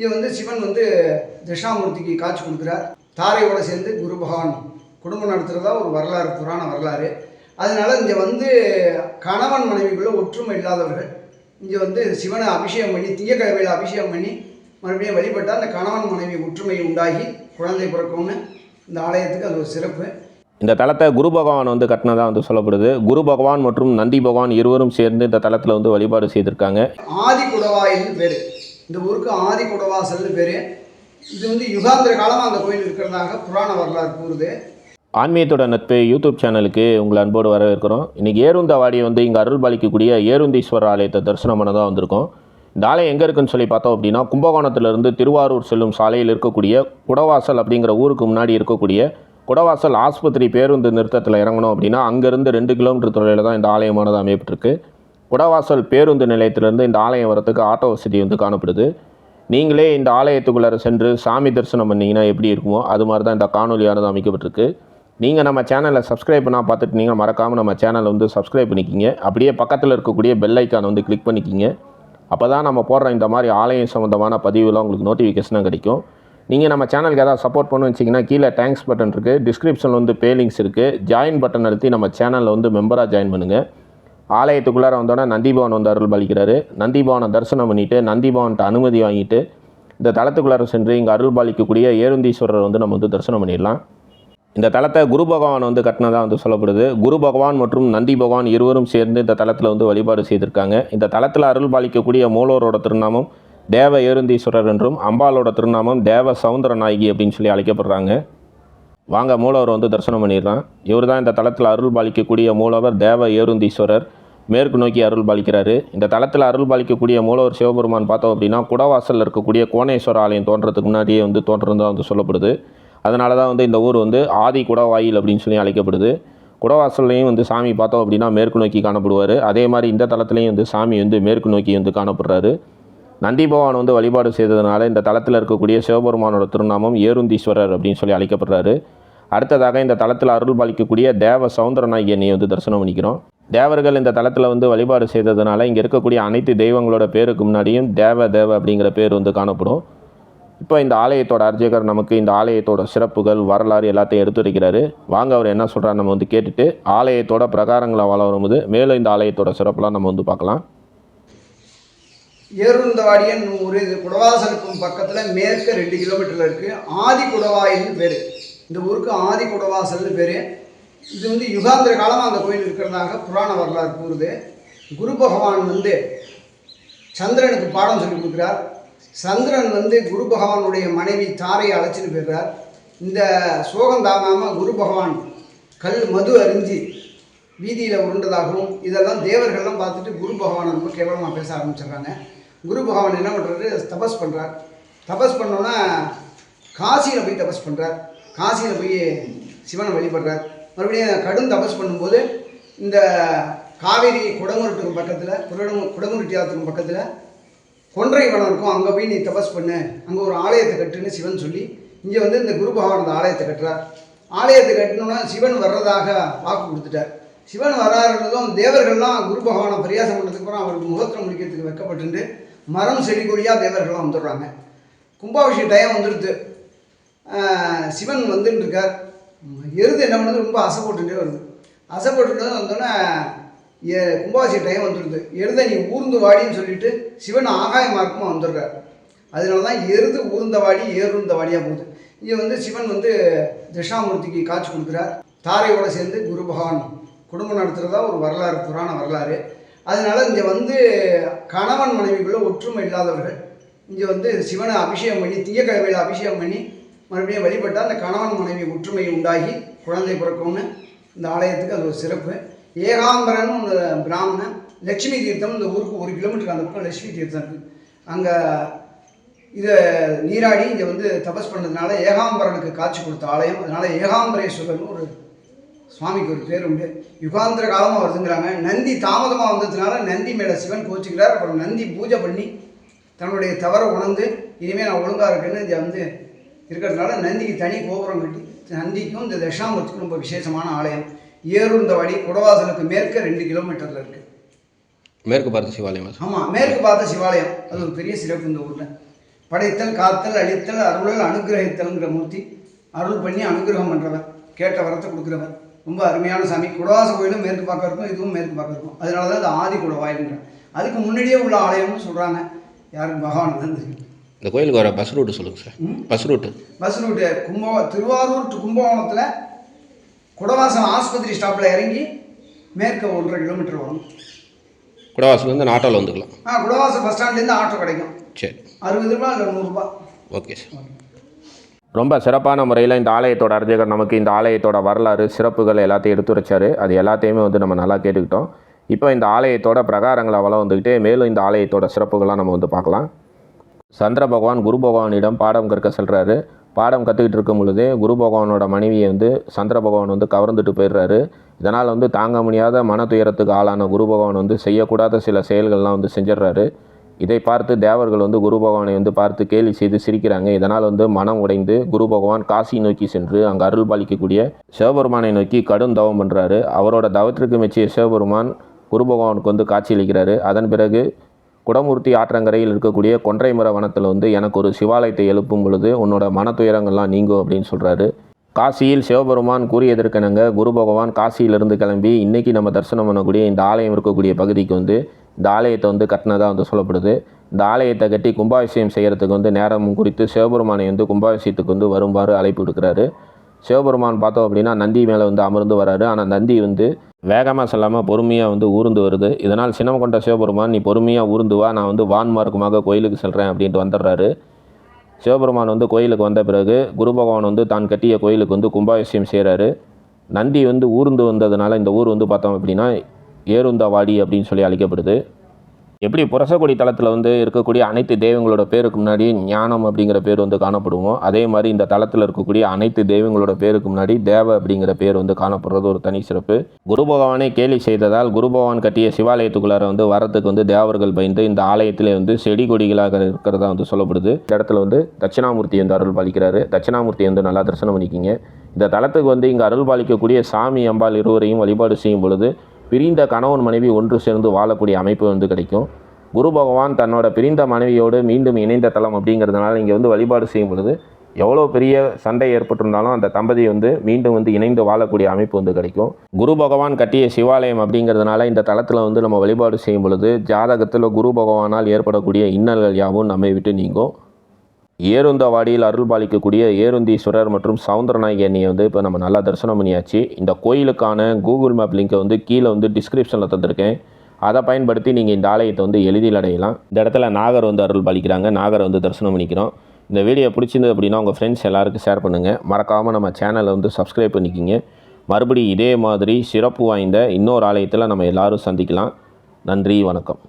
இது வந்து சிவன் வந்து தட்சிணாமூர்த்திக்கு காட்சி கொடுக்குறார். தாரையோட சேர்ந்து குரு பகவான் குடும்பம் நடத்துகிறதா ஒரு வரலாறு புராண வரலாறு. அதனால இங்கே வந்து கணவன் மனைவிக்குள்ள ஒற்றுமை இல்லாதவர்கள் இங்கே வந்து சிவனை அபிஷேகம் பண்ணி திங்கக்கிழமையில் அபிஷேகம் பண்ணி மறுபடியும் வழிபட்டால் அந்த கணவன் மனைவி ஒற்றுமை உண்டாகி குழந்தை பிறக்கும்னு இந்த ஆலயத்துக்கு அது ஒரு சிறப்பு. இந்த தலத்தை குரு பகவான் வந்து கட்டினதா வந்து சொல்லப்படுது. குரு பகவான் மற்றும் நந்தி பகவான் இருவரும் சேர்ந்து இந்த தலத்தில் வந்து வழிபாடு செய்திருக்காங்க. ஆதி குடவாயில்னு பேர். இந்த ஊருக்கு ஆதி குடவாசல்னு பேர். இது வந்து யுகாந்திர காலமாக அந்த கோயில் இருக்கிறதாக புராண வரலாறு கூறுது. ஆன்மீகத்தோட நட்பு யூடியூப் சேனலுக்கு உங்களை அன்போடு வரவேற்கிறோம். இன்றைக்கி ஏருந்தவாடி வந்து இங்கே அருள் பாலிக்கக்கூடிய ஏருந்தீஸ்வரர் ஆலயத்தை தரிசனம் பண்ண தான் வந்திருக்கோம். இந்த ஆலயம் எங்கே இருக்குன்னு சொல்லி பார்த்தோம் அப்படின்னா கும்பகோணத்திலிருந்து திருவாரூர் செல்லும் சாலையில் இருக்கக்கூடிய குடவாசல் அப்படிங்கிற ஊருக்கு முன்னாடி இருக்கக்கூடிய குடவாசல் ஆஸ்பத்திரி பேருந்து நிறுத்தத்தில் இறங்கணும் அப்படின்னா அங்கேருந்து ரெண்டு கிலோமீட்டர் தொலைவில் தான் இந்த ஆலயமானது அமையப்பட்டிருக்கு. குடவாசல் பேருந்து நிலையத்திலிருந்து இந்த ஆலயம் வரத்துக்கு ஆட்டோ வசதி வந்து காணப்படுது. நீங்களே இந்த ஆலயத்துக்குள்ளார சென்று சாமி தரிசனம் பண்ணீங்கன்னா எப்படி இருக்குமோ அது மாதிரி தான் இந்த காணொலியானது அமைக்கப்பட்டிருக்கு. நீங்கள் நம்ம சேனலை சப்ஸ்கிரைப் பண்ணால் பார்த்துட்டு நீங்கள் மறக்காமல் நம்ம சேனலை வந்து சப்ஸ்கிரைப் பண்ணிக்கிங்க. அப்படியே பக்கத்தில் இருக்கக்கூடிய பெல் ஐக்கானை வந்து கிளிக் பண்ணிக்கிங்க. அப்போ தான் நம்ம போடுற இந்த மாதிரி ஆலயம் சம்மந்தமான பதிவுலாம் உங்களுக்கு நோட்டிஃபிகேஷனாக கிடைக்கும். நீங்கள் நம்ம சேனலுக்கு ஏதாவது சப்போர்ட் பண்ணு வச்சிங்கன்னா கீழே தேங்க்ஸ் பட்டன் இருக்குது டிஸ்கிரிப்ஷனில் வந்து பே லிங்க்ஸ் இருக்குது ஜாயின் பட்டன் அழுத்தி நம்ம சேனலில் வந்து மெம்பராக ஜாயின் பண்ணுங்கள் ஆலயத்துக்குள்ளார வந்தோடனே நந்திபவன் வந்து அருள் பாலிக்கிறாரு நந்திபவனை தரிசனம் பண்ணிவிட்டு நந்திபவன்கிட்ட அனுமதி வாங்கிட்டு இந்த தளத்துக்குள்ளார சென்று இங்கே அருள் பாலிக்கக்கூடிய ஏருந்தீஸ்வரர் வந்து நம்ம வந்து தரிசனம் பண்ணிடலாம். இந்த தலத்தை குரு பகவான் வந்து கட்டினதாக வந்து சொல்லப்படுது. குரு பகவான் மற்றும் நந்தி பகவான் இருவரும் சேர்ந்து இந்த தலத்தில் வந்து வழிபாடு செய்திருக்காங்க. இந்த தலத்தில் அருள் பாலிக்கக்கூடிய மூலவரோட திருநாமம் தேவ ஏருந்தீஸ்வரர் என்றும் அம்பாலோட திருநாமம் தேவ சவுந்தர நாயகி அப்படின்னு சொல்லி அழைக்கப்படுறாங்க. வாங்க மூலவர் வந்து தரிசனம் பண்ணிடலாம். இவர் தான் இந்த தளத்தில் அருள் பாலிக்கக்கூடிய மூலவர் தேவ ஏருந்தீஸ்வரர். மேற்கு நோக்கி அருள் பாலிக்கிறாரு. இந்த தளத்தில் அருள் பாலிக்கக்கூடிய மூலவர் சிவபெருமான் பார்த்தோம் அப்படின்னா குடவாசலில் இருக்கக்கூடிய கோணேஸ்வர ஆலயம் தோன்றதுக்கு முன்னாடியே வந்து தோன்றதாக வந்து சொல்லப்படுது. அதனால தான் வந்து இந்த ஊர் வந்து ஆதி குடவாயில் அப்படின்னு சொல்லி அழைக்கப்படுது. குடவாசல்லையும் வந்து சாமி பார்த்தோம் அப்படின்னா மேற்கு நோக்கி காணப்படுவார். அதே மாதிரி இந்த தளத்துலேயும் வந்து சாமி வந்து மேற்கு நோக்கி வந்து காணப்படுறாரு. நந்தி பகவான் வந்து வழிபாடு செய்ததுனால இந்த தளத்தில் இருக்கக்கூடிய சிவபெருமானோட திருநாமம் ஏருந்தீஸ்வரர் அப்படின்னு சொல்லி அழைக்கப்படுறாரு. அடுத்ததாக இந்த தளத்தில் அருள் பாலிக்கக்கூடிய தேவ சவுந்தரநாயகி அன்னையை வந்து தரிசனம் பண்ணிக்கிறோம். தேவர்கள் இந்த தளத்தில் வந்து வழிபாடு செய்ததுனால இங்கே இருக்கக்கூடிய அனைத்து தெய்வங்களோட பேருக்கு முன்னாடியும் தேவ தேவ அப்படிங்கிற பேர் வந்து காணப்படும். இப்போ இந்த ஆலயத்தோட அர்ச்சகர் நமக்கு இந்த ஆலயத்தோட சிறப்புகள் வரலாறு எல்லாத்தையும் எடுத்துரைக்கிறாரு வாங்க அவர் என்ன சொல்கிறார் நம்ம வந்து கேட்டுட்டு ஆலயத்தோட பிரகாரங்களை வளரும்போது வரும்போது மேலும் இந்த ஆலயத்தோட சிறப்புலாம் நம்ம வந்து பார்க்கலாம். ஏருந்தவாடியன் ஒரு இது குடவாசலுக்கும் பக்கத்தில் மேற்க ரெண்டு கிலோமீட்டரில் இருக்குது ஆதி குடவாயின்னு பேர். இந்த ஊருக்கு ஆதி குடவாசல்னு பேர். இது வந்து யுகாந்திர காலமாக அந்த கோயில் இருக்கிறதாக புராண வரலாறு கூறுது. குரு பகவான் வந்து சந்திரனுக்கு பாடம் சொல்லி கொடுக்குறார். சந்திரன் வந்து குரு பகவானுடைய மனைவி தாரையை அழைச்சிட்டு போயிடுறார். இந்த சோகம் தாங்காமல் குரு பகவான் கல் மது அருந்தி வீதியில் உருண்டதாகவும் இதெல்லாம் தேவர்கள்லாம் பார்த்துட்டு குரு பகவானை ரொம்ப கேவலமாக பேச ஆரம்பிச்சிடுறாங்க. குரு பகவான் என்ன பண்ணுறாரு தபஸ் பண்ணுறார் தபஸ் பண்ணோன்னா காசியில் போய் தபஸ் பண்ணுறார் காசியில் போய் சிவனை வழிபடுறார். மறுபடியும் கடும் தபஸ் பண்ணும்போது இந்த காவேரி குடங்குருட்டுக்கும் பக்கத்தில் குடங்குருட்டி குடங்குருட்டியாத்துக்கும் பக்கத்தில் கொன்றை வனம் இருக்கும். அங்கே போய் நீ தபஸ் பண்ணு. அங்கே ஒரு ஆலயத்தை கட்டுன்னு சிவன் சொல்லி இங்கே வந்து இந்த குரு பகவான் அந்த ஆலயத்தை கட்டுறார். ஆலயத்தை கட்டினோன்னா சிவன் வர்றதாக வாக்கு கொடுத்துட்டார். சிவன் வராருன்றதும் தேவர்கள்லாம் குரு பகவானை பரியாசம் பண்ணதுக்கு அப்புறம் அவருக்கு முகத்திரம் முடிக்கிறதுக்கு வைக்கப்பட்டு மரம் செடி கொடியாக தேவர்கள்லாம் வந்துடுறாங்க. கும்பாபிஷேக டயம் வந்துடுது. சிவன் வந்துட்டு இருக்கார் எருது என்ன பண்ணுது? ரொம்ப அசைப்பட்டுட்டே வருது. அசைப்பட்டுட்டு வந்தோடனே ஏ டைம் வந்துடுது. எருதை நீ ஊர்ந்து வாடின்னு சொல்லிட்டு சிவன் ஆகாய மார்க்கமாக வந்துடுறார். அதனால தான் எருது ஊர்ந்த வாடி ஏறுந்த வாடியாக போகுது. இங்கே வந்து சிவன் வந்து தட்சிணாமூர்த்திக்கு காட்சி கொடுக்குறார். தாரையோடு சேர்ந்து குரு பகவான் குடும்பம் நடத்துகிறதா ஒரு வரலாறு புராண வரலாறு. அதனால் இங்கே வந்து கணவன் மனைவிக்குள்ளே ஒற்றுமை இல்லாதவர்கள் இங்கே வந்து சிவனை அபிஷேகம் பண்ணி திங்கக்கிழமையில் அபிஷேகம் பண்ணி மறுபடியும் வழிபட்டால் அந்த கணவன் மனைவி ஒற்றுமை உண்டாகி குழந்தை பிறக்கும்னு இந்த ஆலயத்துக்கு அது ஒரு சிறப்பு. ஏகாம்பரன் பிராமணன் லட்சுமி தீர்த்தம் இந்த ஊருக்கு ஒரு கிலோமீட்டருக்கு அந்த பக்கம் லட்சுமி தீர்த்தம் இருக்குது அங்கே இதை நீராடி இங்கே வந்து தபஸ் பண்ணதுனால ஏகாம்பரனுக்கு காட்சி கொடுத்த ஆலயம். அதனால ஏகாம்பரேஸ்வரர்னு ஒரு சுவாமிக்கு ஒரு பேர் உண்டு. யுகாந்திர காலமாக வருதுங்கிறாங்க. நந்தி தாமதமாக வந்ததுனால நந்தி மேலே சிவன் கோச்சிக்கிறார். அப்புறம் நந்தி பூஜை பண்ணி தன்னுடைய தவறை உணர்ந்து இனிமேல் நான் ஒழுங்காக இருக்கேன்னு இதை வந்து இருக்கிறதுனால நந்திக்கு தனி கோபுரம் கட்டி நந்திக்கும் இந்த தட்சிணாமூர்த்திக்கும் ரொம்ப விசேஷமான ஆலயம். ஏருந்தவாடி குடவாசலுக்கு மேற்க ரெண்டு கிலோமீட்டரில் இருக்குது மேற்கு பார்த்த சிவாலயம். ஆமாம் மேற்கு பார்த்த சிவாலயம். அது ஒரு பெரிய சிறப்பு இந்த ஊரில். படைத்தல் காத்தல் அழித்தல் அருளல் அனுகிரகித்தல்ங்கிற மூர்த்தி அருள் பண்ணி அனுகிரகம் பண்ணுறவர் கேட்ட வரத்தை கொடுக்குறவர். ரொம்ப அருமையான சாமி. குடவாச கோயிலும் மேற்கு பார்க்க இருக்கும் இதுவும் மேற்கு பார்க்க இருக்கும். அதனால தான் இது ஆதி குடவாயில்ங்கிறேன் அதுக்கு முன்னாடியே உள்ள ஆலயம்னு சொல்கிறாங்க யாருக்கு பகவானுக்கு தான் தெரியும் இந்த கோயிலுக்கு வர பஸ் ரூட்டு சொல்லுங்கள் சார் ம்? பஸ் ரூட்டு பஸ் ரூட்டு கும்பகோ திருவாரூர் டு கும்பகோணத்தில் குடவாசம் ஆஸ்பத்திரி ஸ்டாப்பில் இறங்கி மேற்க ஒன்றரை கிலோமீட்டர் வரும். குடவாசலேருந்து நான் ஆட்டோவில் வந்துக்கலாம். ஆ குடவாசம் பஸ் ஸ்டாண்ட்லேருந்து ஆட்டோ கிடைக்கும். சரி. அறுபது ரூபா இல்லை நூறுரூபா ஓகே சார் ரொம்ப சிறப்பான முறையில் இந்த ஆலயத்தோட அர்ச்சகர் நமக்கு இந்த ஆலயத்தோட வரலாறு சிறப்புகள் எல்லாத்தையும் எடுத்து வச்சாரு. அது எல்லாத்தையுமே வந்து நம்ம நல்லா கேட்டுக்கிட்டோம். இப்போ இந்த ஆலயத்தோட பிரகாரங்களை வளம் வந்துக்கிட்டே மேலும் இந்த ஆலயத்தோட சிறப்புகள்லாம் நம்ம வந்து பார்க்கலாம். சந்திர பகவான் குரு பகவானிடம் பாடம் கற்க செல்கிறாரு பாடம் கற்றுக்கிட்டு இருக்கும் பொழுது குரு பகவானோட மனைவியை வந்து சந்திர பகவான் வந்து கவர்ந்துட்டு போயிடுறாரு. இதனால் வந்து தாங்க முடியாத மன துயரத்துக்கு ஆளான குரு பகவான் வந்து செய்யக்கூடாத சில செயல்கள்லாம் வந்து செஞ்சிடுறாரு. இதை பார்த்து தேவர்கள் வந்து குரு பகவானை வந்து பார்த்து கேலி செய்து சிரிக்கிறாங்க. இதனால் வந்து மனம் உடைந்து குரு பகவான் காசி நோக்கி சென்று அங்கே அருள் பாலிக்கக்கூடிய சிவபெருமானை நோக்கி கடும் தவம் பண்ணுறாரு அவரோட தவத்திற்கு மெச்சிய சிவபெருமான் குரு பகவானுக்கு வந்து காட்சியளிக்கிறாரு அதன் பிறகு குடமூர்த்தி ஆற்றங்கரையில் இருக்கக்கூடிய கொன்றைமர வனத்தில் வந்து எனக்கு ஒரு சிவாலயத்தை எழுப்பும் பொழுது உன்னோட மன துயரங்கள்லாம் நீங்கும் அப்படின்னு சொல்கிறாரு காசியில் சிவபெருமான் கூறியதற்கெனங்க குரு பகவான் காசியிலிருந்து கிளம்பி இன்றைக்கி நம்ம தரிசனம் பண்ணக்கூடிய இந்த ஆலயம் இருக்கக்கூடிய பகுதிக்கு வந்து இந்த ஆலயத்தை வந்து கட்டினதாக வந்து சொல்லப்படுது. இந்த ஆலயத்தை கட்டி கும்பாபிஷேகம் செய்கிறதுக்கு வந்து நேரம் குறித்து சிவபெருமானை வந்து கும்பாபிஷேகத்துக்கு வந்து வருமாறு அழைப்பு விடுக்கிறாரு. சிவபெருமான் பார்த்தோம் அப்படின்னா நந்தி மேலே வந்து அமர்ந்து வராரு. ஆனால் நந்தி வந்து வேகமாக செல்லாமல் பொறுமையாக வந்து ஊர்ந்து வருது. இதனால் சினம் கொண்ட சிவபெருமான் நீ பொறுமையாக ஊர்ந்து வா நான் வந்து வான்மார்க்கமாக கோயிலுக்கு செல்கிறேன் அப்படின்ட்டு வந்துடுறாரு. சிவபெருமான் வந்து கோயிலுக்கு வந்த பிறகு குரு பகவான் வந்து தான் கட்டிய கோயிலுக்கு வந்து கும்பாபிஷேகம் செய்கிறாரு நந்தி வந்து ஊர்ந்து வந்ததுனால இந்த ஊர் வந்து பார்த்தோம் அப்படின்னா ஏருந்தவாடி அப்படின்னு சொல்லி அழைக்கப்படுது. எப்படி புரசக்குடி தளத்தில் வந்து இருக்கக்கூடிய அனைத்து தெய்வங்களோட பேருக்கு முன்னாடி ஞானம் அப்படிங்கிற பேர் வந்து காணப்படுவோம் அதே மாதிரி இந்த தளத்தில் இருக்கக்கூடிய அனைத்து தெய்வங்களோட பேருக்கு முன்னாடி தேவ அப்படிங்கிற பேர் வந்து காணப்படுறது ஒரு தனி சிறப்பு. குரு பகவானை கேலி செய்ததால் குரு பகவான் கட்டிய சிவாலயத்துக்குள்ளார வந்து வரத்துக்கு வந்து தேவர்கள் பயந்து இந்த ஆலயத்திலே வந்து செடி கொடிகளாக இருக்கிறதா வந்து சொல்லப்படுது. இந்த இடத்துல வந்து தட்சிணாமூர்த்தி வந்து அருள் பாலிக்கிறாரு. தட்சிணாமூர்த்தி வந்து நல்லா தரிசனம் பண்ணிக்கிங்க. இந்த தளத்துக்கு வந்து இங்கே அருள் பாலிக்கக்கூடிய சாமி அம்பாள் இருவரையும் வழிபாடு செய்யும் பொழுது பிரிந்த கணவன் மனைவி ஒன்று சேர்ந்து வாழக்கூடிய அமைப்பு வந்து கிடைக்கும். குரு பகவான் தன்னோட பிரிந்த மனைவியோடு மீண்டும் இணைந்த தலம் அப்படிங்கிறதுனால இங்கே வந்து வழிபாடு செய்யும் பொழுது எவ்வளோ பெரிய சண்டை ஏற்பட்டிருந்தாலும் அந்த தம்பதி வந்து மீண்டும் வந்து இணைந்து வாழக்கூடிய அமைப்பு வந்து கிடைக்கும். குரு பகவான் கட்டிய சிவாலயம் அப்படிங்கிறதுனால இந்த தளத்தில் வந்து நம்ம வழிபாடு செய்யும் பொழுது ஜாதகத்தில் குரு பகவானால் ஏற்படக்கூடிய இன்னல்கள் யாவும் நம்மை விட்டு நீங்கும். ஏருந்தவாடியில் அருள் பாலிக்கக்கூடிய ஏருந்தீஸ்வரர் மற்றும் சவுந்தரநாயகி அண்ணியை வந்து இப்போ நம்ம நல்லா தரிசனம் பண்ணியாச்சு. இந்த கோயிலுக்கான கூகுள் மேப் லிங்கை வந்து கீழே வந்து டிஸ்கிரிப்ஷனில் தந்திருக்கேன். அதை பயன்படுத்தி நீங்கள் இந்த ஆலயத்தை வந்து எளிதில் அடையலாம். இந்த இடத்துல நாகர் வந்து அருள் பாலிக்கிறாங்க. நாகரை வந்து தரிசனம் பண்ணிக்கிறோம். இந்த வீடியோ பிடிச்சிருந்தது அப்படின்னா உங்கள் ஃப்ரெண்ட்ஸ் எல்லாருக்கும் ஷேர் பண்ணுங்கள் மறக்காமல் நம்ம சேனலை வந்து சப்ஸ்கிரைப் பண்ணிக்கிங்க. மறுபடியும் இதே மாதிரி சிறப்பு வாய்ந்த இன்னொரு ஆலயத்தில் நம்ம எல்லோரும் சந்திக்கலாம். நன்றி வணக்கம்.